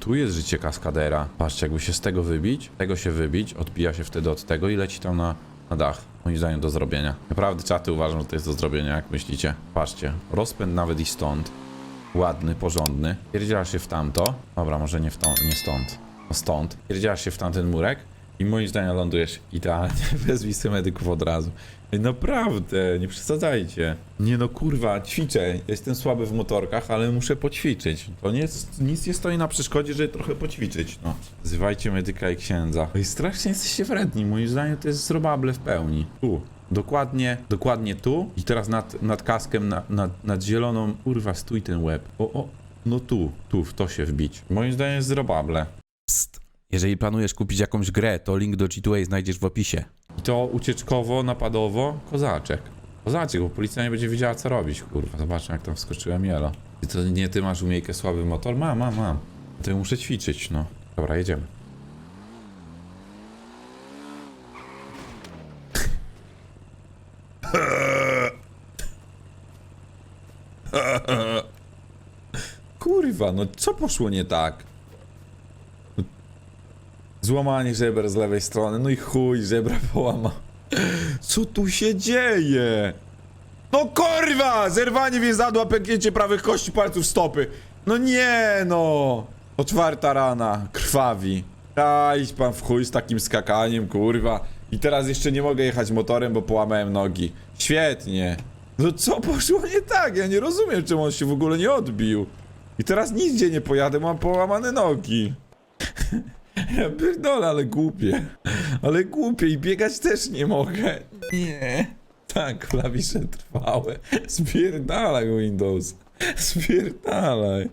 tu jest życie kaskadera. Patrzcie, jakby się z tego wybić, tego się wybić, odbija się wtedy od tego i leci tam na, na dach. Moim zdaniem do zrobienia. Naprawdę czaty uważam, że to jest do zrobienia, jak myślicie. Patrzcie, rozpęd nawet i stąd. Ładny, porządny. Pierdzielasz się w tamto. Dobra, może nie, w tą, nie stąd. No stąd. Pierdzielasz się w tamten murek i moim zdaniem lądujesz idealnie, bez wisy medyków od razu. Naprawdę, nie przesadzajcie. Nie no kurwa, ćwiczę. Jestem słaby w motorkach, ale muszę poćwiczyć. To nie, nic nie stoi na przeszkodzie, żeby trochę poćwiczyć, no. Zywajcie medyka i księdza. Ej, strasznie jesteście wredni. Moim zdaniem to jest zrobable w pełni. Tu. Dokładnie, dokładnie tu i teraz nad, nad kaskiem, na, nad, nad zieloną, kurwa, stój ten łeb. O, o, no tu, tu, w to się wbić. Moim zdaniem jest zrobable. Psst. Jeżeli planujesz kupić jakąś grę, to link do G2A znajdziesz w opisie. I to ucieczkowo, napadowo, kozaczek. Kozaczek, bo policja nie będzie wiedziała co robić, kurwa. Zobaczmy jak tam wskoczyłem jelo. I to nie ty masz umiejkę słaby motor? Mam, mam, mam. To muszę ćwiczyć, no. Dobra, jedziemy. Kurwa, no co poszło nie tak? Złamanie żeber z lewej strony, no i chuj, żebra połama. Co tu się dzieje? No kurwa! Zerwanie więzadła, pęknięcie prawych kości palców stopy. No nie no! Otwarta rana, krwawi. Idź pan w chuj z takim skakaniem, kurwa. I teraz jeszcze nie mogę jechać motorem, bo połamałem nogi. Świetnie. No co poszło nie tak? Ja nie rozumiem, czemu on się w ogóle nie odbił. I teraz nigdzie nie pojadę, mam połamane nogi. Ja pierdolę, ale głupie. Ale głupie i biegać też nie mogę. Nie. Tak, klawisze trwałe. Spierdalaj Windows. Spierdalaj.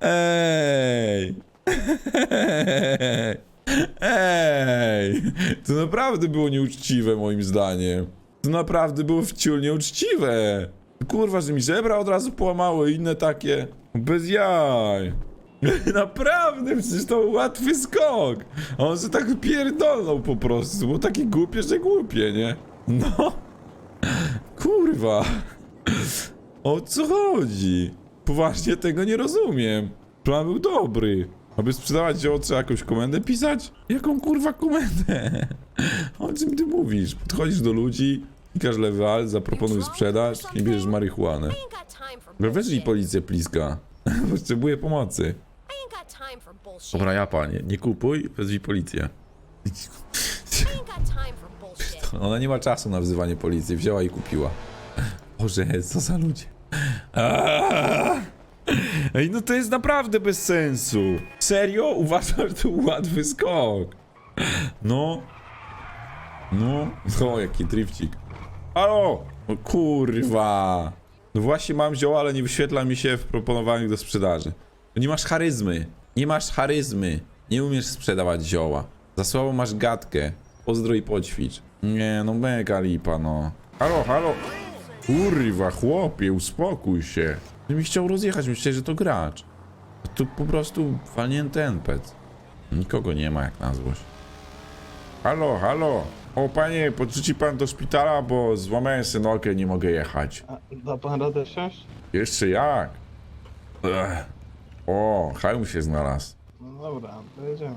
Ej. Ej. To naprawdę było nieuczciwe moim zdaniem. To naprawdę było wciul nieuczciwe. Kurwa, że mi żebra od razu połamały inne takie. Bez jaj. Naprawdę, przecież to był łatwy skok. A on się tak pierdolnął po prostu. Było takie głupie, że głupie, nie? No. Kurwa. O co chodzi? Poważnie tego nie rozumiem. Plan był dobry. Aby sprzedawać dzieło, trzeba jakąś komendę pisać? Jaką kurwa komendę? O czym ty mówisz? Podchodzisz do ludzi, klikasz lewy alt, zaproponuj sprzedaż i bierzesz marihuanę. Wezwij policję, pliska. Potrzebuję pomocy. Dobra, ja panie, nie kupuj, wezwij policję. Ona nie ma czasu na wzywanie policji, wzięła i kupiła. Boże, co za ludzie. Aaaa! Ej, no to jest naprawdę bez sensu. Serio? Uważam, że to łatwy skok. No. No. O, jaki drifcik. Halo! O kurwa. No właśnie mam zioła, ale nie wyświetla mi się w proponowanych do sprzedaży. No nie masz charyzmy. Nie masz charyzmy. Nie umiesz sprzedawać zioła. Za słabo masz gadkę. Pozdro i poćwicz. Nie, no mega lipa, no. Halo, halo. Kurwa, chłopie, uspokój się. Nie mi chciał rozjechać, myślę, że to gracz. A tu po prostu walnięty NPC. Nikogo nie ma jak na złość. Halo, halo. O panie, podrzuci pan do szpitala, bo złamałem sobie nogę, nie mogę jechać. A da pan radę wsiąść? Jeszcze jak? Ech. O, hajmu się znalazł. No dobra, to jedziemy.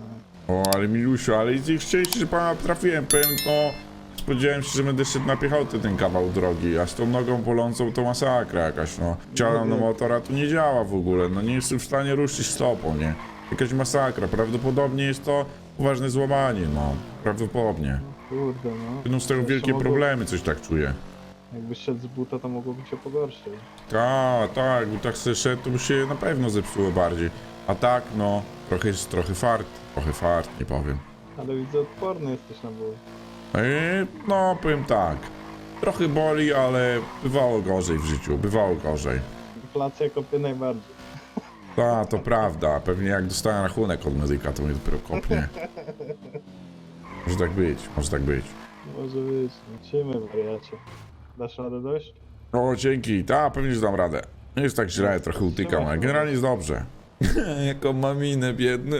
O, ale Milusiu, ale i szczęście, że pana trafiłem, powiem, no... Spodziewałem się, że będę szedł na piechotę ten kawał drogi, a z tą nogą bolącą to masakra jakaś, no. Chciałem na motora, tu nie działa w ogóle, no nie jestem w stanie ruszyć stopą, nie. Jakaś masakra, prawdopodobnie jest to poważne złamanie, no. Prawdopodobnie. Kurde no. Będą z tego wielkie problemy, coś tak czuję. Jakbyś szedł z buta, to mogłoby się pogorszyć. Tak, tak, bo tak sobie szedł, to by się na pewno zepsuło bardziej. A tak, no, trochę jest, trochę fart, trochę fart, nie powiem. Ale widzę, odporny jesteś na ból. Eee, no, powiem tak. Trochę boli, ale bywało gorzej w życiu, bywało gorzej. Inflacja kopie najbardziej. Tak, to prawda. Pewnie jak dostałem rachunek od medyka, to mnie dopiero kopnie. Może tak być, może tak być. Może być. Lecimy, wariacie. Dasz radę dojść? O, dzięki. Ta, pewnie, że dam radę. Nie jest tak źle, trochę utykam, ale generalnie jest dobrze. Jaką mam minę biedny.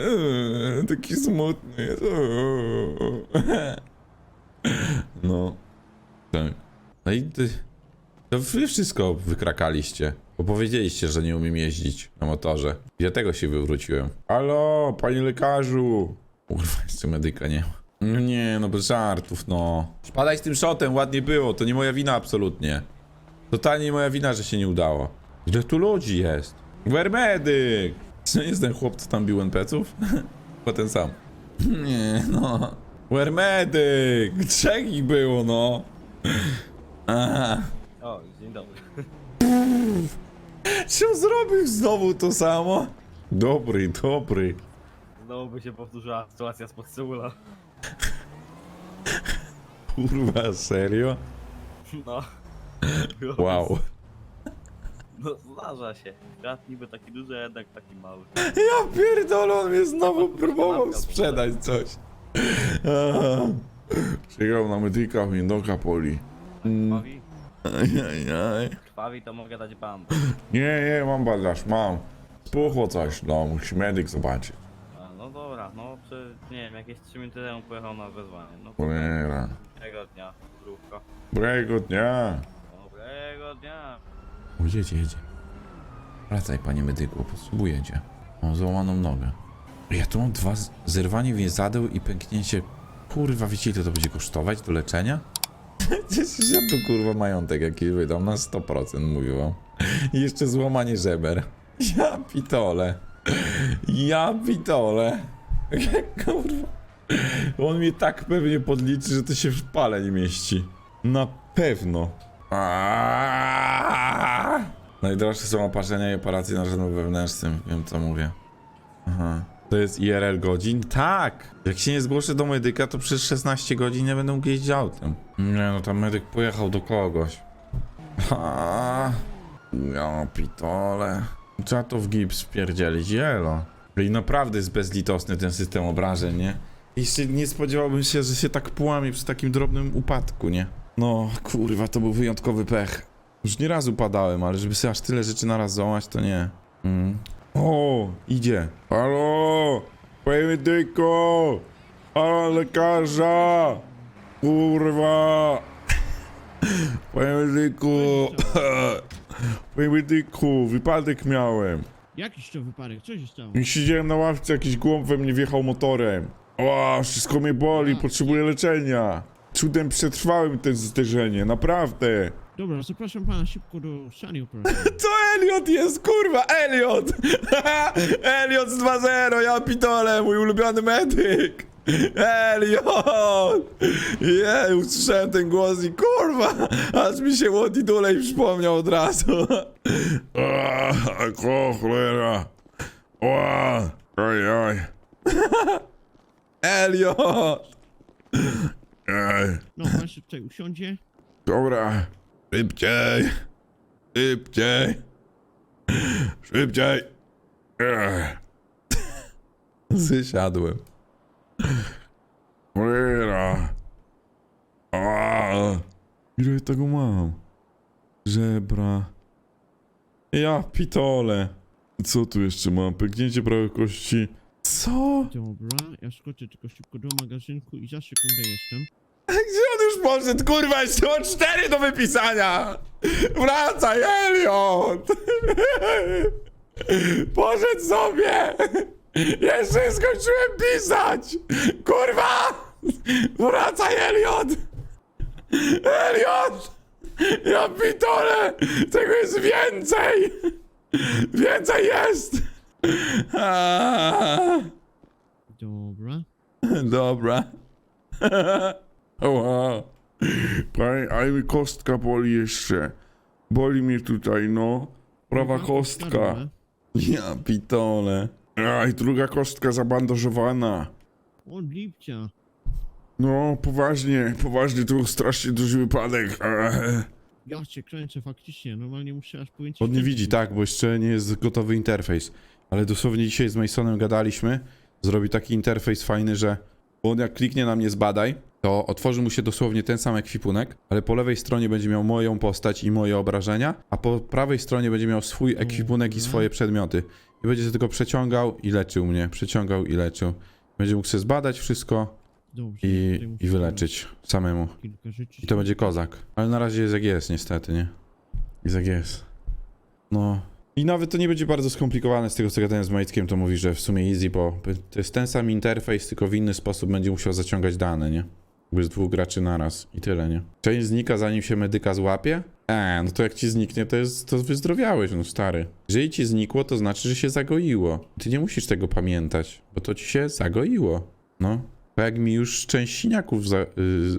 Taki smutny jest. No. Tak. No i ty... To wy wszystko wykrakaliście. Bo powiedzieliście, że nie umiem jeździć na motorze. Ja tego się wywróciłem. Halo, panie lekarzu! Kurwa, jeszcze medyka nie ma. No nie, no bez żartów, no. Spadaj z tym shotem, ładnie było, to nie moja wina absolutnie. Totalnie nie moja wina, że się nie udało. Ile tu ludzi jest? Wermedyk! Czy nie jest ten chłop, co tam bił NPC-ów? Chyba ten sam. Nie, no. Wermedyk! Trzech ich było, no. Aha. O, dzień dobry. Czy on zrobił znowu to samo? Dobry, dobry. Znowu by się powtórzyła sytuacja spod Seula. Kurwa, serio? No. Wow. No zdarza się. Świat niby taki duży, a jednak taki mały. Ja pierdolę, on mnie znowu próbował sprzedać coś. Aha. Przyjechał na medyka, windoka poli. Krwawi? Ajajaj. Krwawi to mogę dać bam. Nie, nie, mam badaż, mam. Spuchło coś, no, musi medyk zobaczyć. No dobra, no czy nie wiem, jakieś 3 minuty temu pojechał na wezwanie. No Cholera. dobrego dnia, zdrówka. Dobrego dnia. Dobrego dnia. O, jedzie, jedzie. Wracaj, panie medyku, potrzebuję cię. Mam złamaną nogę. Ja tu mam dwa z- zerwanie więzadeł i pęknięcie. Kurwa, wiecie ile to będzie kosztować do leczenia? Przecież ja tu kurwa majątek jakiś wydam na 100% mówił wam. I jeszcze złamanie żeber. Ja pitole. Ja pitole. kurwa. On mnie tak pewnie podliczy, że to się w pale nie mieści. Na pewno. Aaaa! Najdroższe są oparzenia i operacje narządu wewnętrznym. Wiem co mówię. Aha. To jest IRL godzin? Tak! Jak się nie zgłoszę do medyka, to przez 16 godzin nie będę mógł jeździć autem. Nie no, tam medyk pojechał do kogoś. Ha, ja pitole. Trzeba to w gips wpierdzielić, jelo. I naprawdę jest bezlitosny ten system obrażeń, nie? Jeszcze nie spodziewałbym się, że się tak połamie przy takim drobnym upadku, nie? No, kurwa, to był wyjątkowy pech. Już nie raz upadałem, ale żeby sobie aż tyle rzeczy naraz załamać, to nie. Mm. O, idzie. Halo! Medyku! Halo, lekarza! Kurwa! Medyku! Panie medyku, wypadek miałem. Jakiś to wypadek, co się stało? Siedziałem na ławce, jakiś głąb we mnie wjechał motorem. O, wszystko mnie boli, potrzebuję leczenia. Cudem przetrwałem to zderzenie, naprawdę. Dobra, zapraszam pana szybko do sali operacyjnej. To Elliot jest, kurwa, Elliot! Elliot z 2-0, ja pitole, mój ulubiony medyk! Elliot! Jej, usłyszałem ten głos i kurwa, aż mi się Łodi Dulej przypomniał od razu. O, cholera. O, oj, oj. Elliot! Ej, No, pan się tutaj usiądzie. dobra, szybciej, szybciej. Szybciej! Zysiadłem. Cholera. A, Ile tego mam? Żebra. Ja pitole. Co tu jeszcze mam? Pęknięcie prawej kości. Co? Dobra, ja skoczę tylko szybko do magazynku i za sekundę jestem. Gdzie on już poszedł? Kurwa, jeszcze mam cztery do wypisania! Wracaj, Elliot! Poszedł sobie! Jeszcze nie skończyłem pisać! Kurwa! Wracaj, Elliot! Elliot! Ja pitole! Tego jest więcej! Więcej jest! Aaaa. Dobra. Dobra. Oła. Panie, a mi kostka boli jeszcze. Boli mnie tutaj, no. Prawa Dobra, kostka. Ja pitole. A i druga kostka zabandażowana. Od lipca. No, poważnie, poważnie, to był strasznie duży wypadek. Eee. Ja cię kręcę faktycznie, normalnie muszę aż powiedzieć... On nie widzi, tak, bo jeszcze nie jest gotowy interfejs. Ale dosłownie dzisiaj z Masonem gadaliśmy. Zrobi taki interfejs fajny, że on jak kliknie na mnie zbadaj, to otworzy mu się dosłownie ten sam ekwipunek, ale po lewej stronie będzie miał moją postać i moje obrażenia, a po prawej stronie będzie miał swój ekwipunek i swoje przedmioty. I będzie sobie tylko przeciągał i leczył mnie, przeciągał i leczył. Będzie mógł sobie zbadać wszystko Dobrze, i, tutaj muszę i wyleczyć samemu. Kilka rzeczy. I to będzie kozak. Ale na razie jest jak jest, niestety, nie? Jest jak jest. No. I nawet to nie będzie bardzo skomplikowane z tego, co gadałem z Majtkiem, to mówi, że w sumie easy, bo to jest ten sam interfejs, tylko w inny sposób będzie musiał zaciągać dane, nie? Jakby z dwóch graczy naraz i tyle, nie? Część znika zanim się medyka złapie? Eee, no to jak ci zniknie, to jest, to wyzdrowiałeś, no stary. Jeżeli ci znikło, to znaczy, że się zagoiło. Ty nie musisz tego pamiętać, bo to ci się zagoiło. No. Tak jak mi już część siniaków za,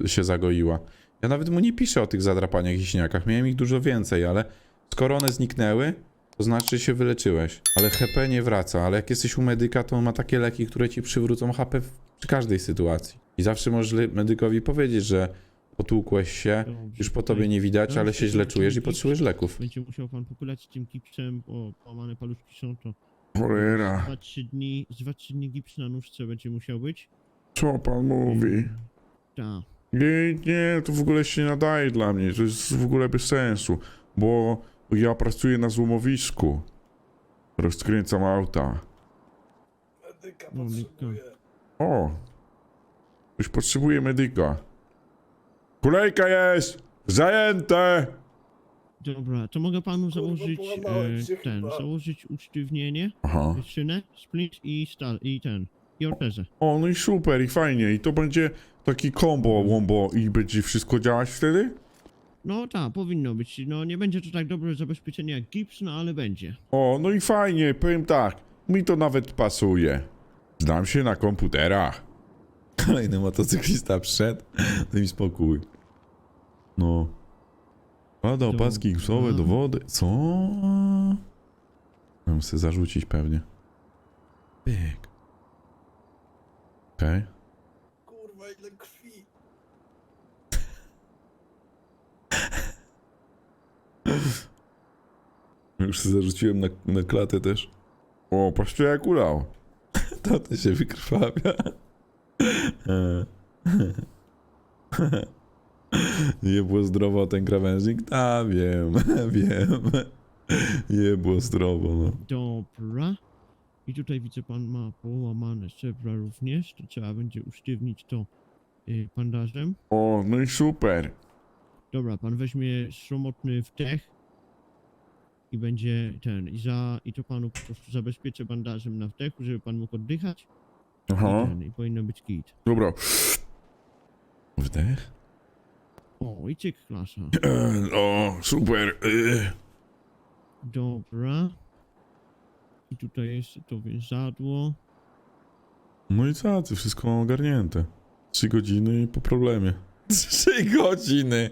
y, się zagoiła. Ja nawet mu nie piszę o tych zadrapaniach i siniakach, miałem ich dużo więcej, ale skoro one zniknęły, to znaczy, się wyleczyłeś. Ale HP nie wraca, ale jak jesteś u medyka, to on ma takie leki, które ci przywrócą HP w, przy każdej sytuacji. I zawsze możesz medykowi powiedzieć, że potłukłeś się, już po tobie nie widać, ale się źle czujesz i potrzebujesz leków. Będzie musiał pan pokulać tym gipsem, bo połamane paluszki są to. Cholera, 2-3 dni, z 2-3 dni gips na nóżce będzie musiał być. co pan mówi? Tak. Nie, nie, to w ogóle się nie nadaje dla mnie. To jest w ogóle bez sensu, bo ja pracuję na złomowisku. Rozkręcam auta. No, Mika. O! Ktoś potrzebuje medyka. Kolejka jest! Zajęte! Dobra, to mogę panu założyć e, ten, założyć usztywnienie, Aha. szynę, splint i stal, i ten, i ortezę. O, no i super, i fajnie. I to będzie taki combo łombo i będzie wszystko działać wtedy? No tak, powinno być. No nie będzie to tak dobre zabezpieczenie jak gips, no ale będzie. O, no i fajnie, powiem tak. Mi to nawet pasuje. Znam się na komputerach. Kolejny motocyklista wszedł, daj mi spokój. No. Pada opaski gipsowe do wody. Co? Mam sobie zarzucić pewnie. Pyk. Okej. Kurwa, ile krwi. Już sobie zarzuciłem na, na klatę też. O, patrzcie jak ulał. To to się wykrwawia. Nie było zdrowo ten krawężnik? Ta, wiem, wiem. Nie było zdrowo, no. Dobra. I tutaj widzę pan ma połamane żebra również, to trzeba będzie usztywnić to y, bandażem. O, no i super. Dobra, pan weźmie sromotny wdech i będzie ten, i za, i to panu po prostu zabezpieczę bandażem na wdechu, żeby pan mógł oddychać i, Aha, ten, i powinno być git. dobra. Wdech? O, i cyk klasa. E, O, super. E, Dobra. I tutaj jeszcze to więzadło. No i co, ty wszystko ogarnięte. Trzy godziny i po problemie. Trzy godziny!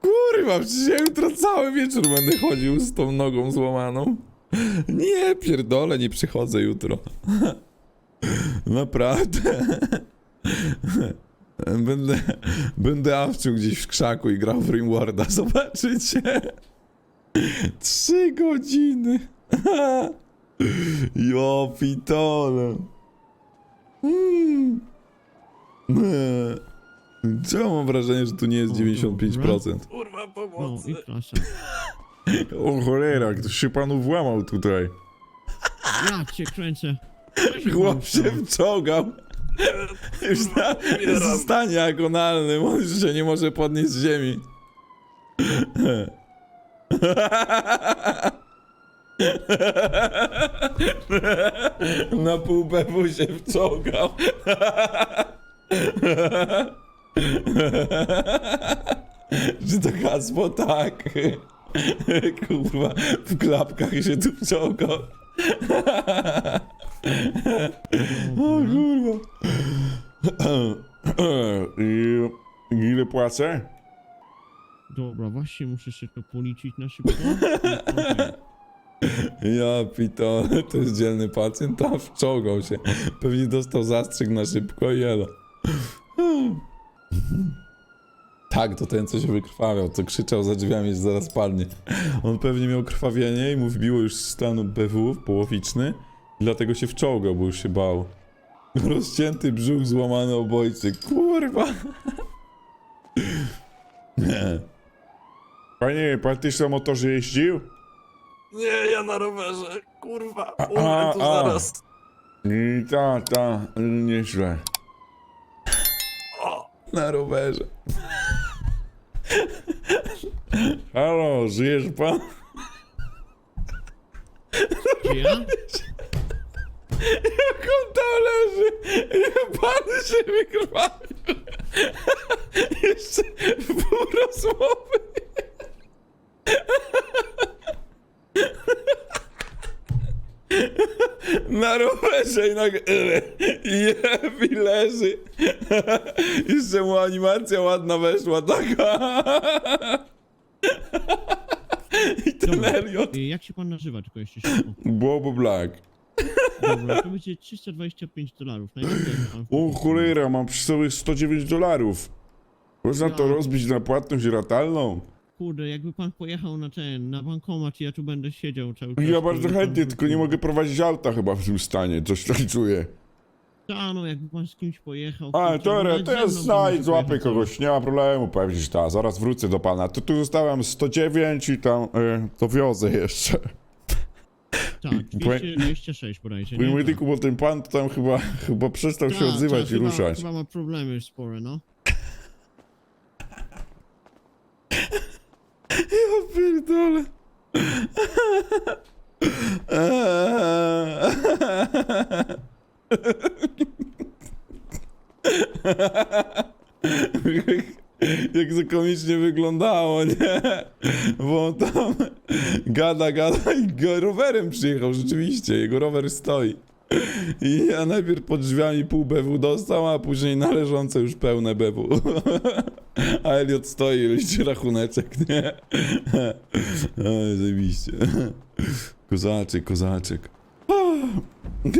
Kurwa, przecież ja jutro cały wieczór będę chodził z tą nogą złamaną. Nie, pierdolę, nie przychodzę jutro. Naprawdę. Będę, będę awczył gdzieś w krzaku i grał w Rimwarda, zobaczycie. Trzy godziny. Jo, pitole. Mm. Ja mam wrażenie, że tu nie jest O, 95%. Kurwa, No pomocy. i klasa. O cholera, ktoś się panu włamał tutaj. Ja cię kręcę. Chłop się wciągał. Już na, jest w stanie agonalnym, on już się nie może podnieść z ziemi. Na pół bewu się wciągał. Czy to hasło? Tak. Kurwa, w klapkach się tu wciągał. O kurwa. I ile płacę? Dobra, właśnie muszę się to policzyć na szybko. Okej. Ja pitole, to jest dzielny pacjent, a wciągał się. Pewnie dostał zastrzyk na szybko i elo. Tak, to ten, co się wykrwawiał, co krzyczał za drzwiami, że zaraz padnie. On pewnie miał krwawienie i mu wbiło już stan BW połowiczny, i dlatego się wciągał, bo już się bał. Rozcięty brzuch, złamany obojczyk. Kurwa. Nie. Panie, pan też na motorze jeździł? Nie, ja na rowerze. Kurwa, umrę tu a, a. zaraz. I ta, ta, nieźle na rowerze. Halo, żyjesz pan? Ja? Jak on tam leży! Jak pan się wykrwawi! Jeszcze pół rozmowy! Na rowerze i nagle jeb i leży. Jeszcze mu animacja ładna weszła, taka. I ten Dobra. Elliot. Y, Jak się pan nazywa, tylko jeszcze szybko? Bobo Black. Dobra, to będzie 325 dolarów. Najlepiej jak pan O cholera, mam przy sobie 109 dolarów. Można to rozbić na płatność ratalną? Kurde, jakby pan pojechał na ten, na bankomat i ja tu będę siedział cały czas. Ja to bardzo chętnie, tylko nie mogę prowadzić auta chyba w tym stanie, coś tak czuję. Ta, no jakby pan z kimś pojechał. A, kurczę, dobra, nawet to ze ja mną pan znajdź, może pojechać. kogoś, nie ma problemu, pewnie, że ta, zaraz wrócę do pana. To tu zostałem 109 i tam, y, to wiozę jeszcze. Tak, 200, 206 bodajże, Panie nie? medyku, bo ten pan tam chyba, chyba przestał się Tak, odzywać tak, i chyba, ruszać. Chyba ma problemy spore, no. Ja pierdolę. Jak to komicznie wyglądało, nie? Bo on tam gada, gada i rowerem przyjechał, rzeczywiście, jego rower stoi. I ja najpierw pod drzwiami pół BW dostał, a później należące już pełne BW. A Elliot stoi i liczy rachuneczek, nie? Oj, zajebiście. Kozaczek, kozaczek.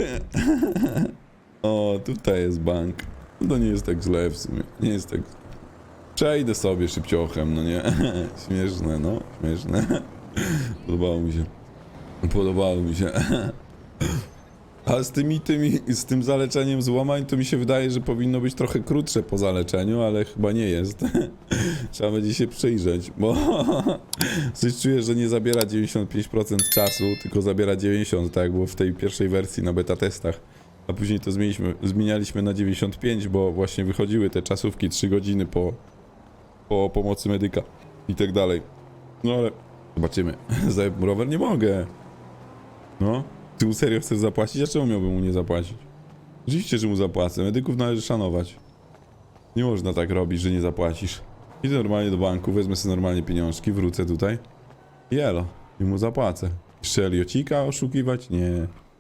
O, tutaj jest bank. No to nie jest tak źle w sumie. Nie jest tak... Przejdę sobie szybciochem, no nie? Śmieszne, no. Śmieszne. Podobało mi się. Podobało mi się. A z tymi, tymi, z tym zaleczeniem złamań to mi się wydaje, że powinno być trochę krótsze po zaleczeniu, ale chyba nie jest. Trzeba będzie się przyjrzeć, bo coś czuję, że nie zabiera 95% czasu, tylko zabiera 90%, tak jak było w tej pierwszej wersji na beta testach. A później to zmieniliśmy, zmienialiśmy na 95, bo właśnie wychodziły te czasówki 3 godziny po, po pomocy medyka i tak dalej. No ale zobaczymy. Za rower nie mogę. No. Ty mu serio chcesz zapłacić? A czemu miałbym mu nie zapłacić? Oczywiście, że mu zapłacę. Medyków należy szanować. Nie można tak robić, że nie zapłacisz. Idę normalnie do banku, wezmę sobie normalnie pieniążki, wrócę tutaj. Jelo. I mu zapłacę. Jeszcze Eliocika oszukiwać? Nie.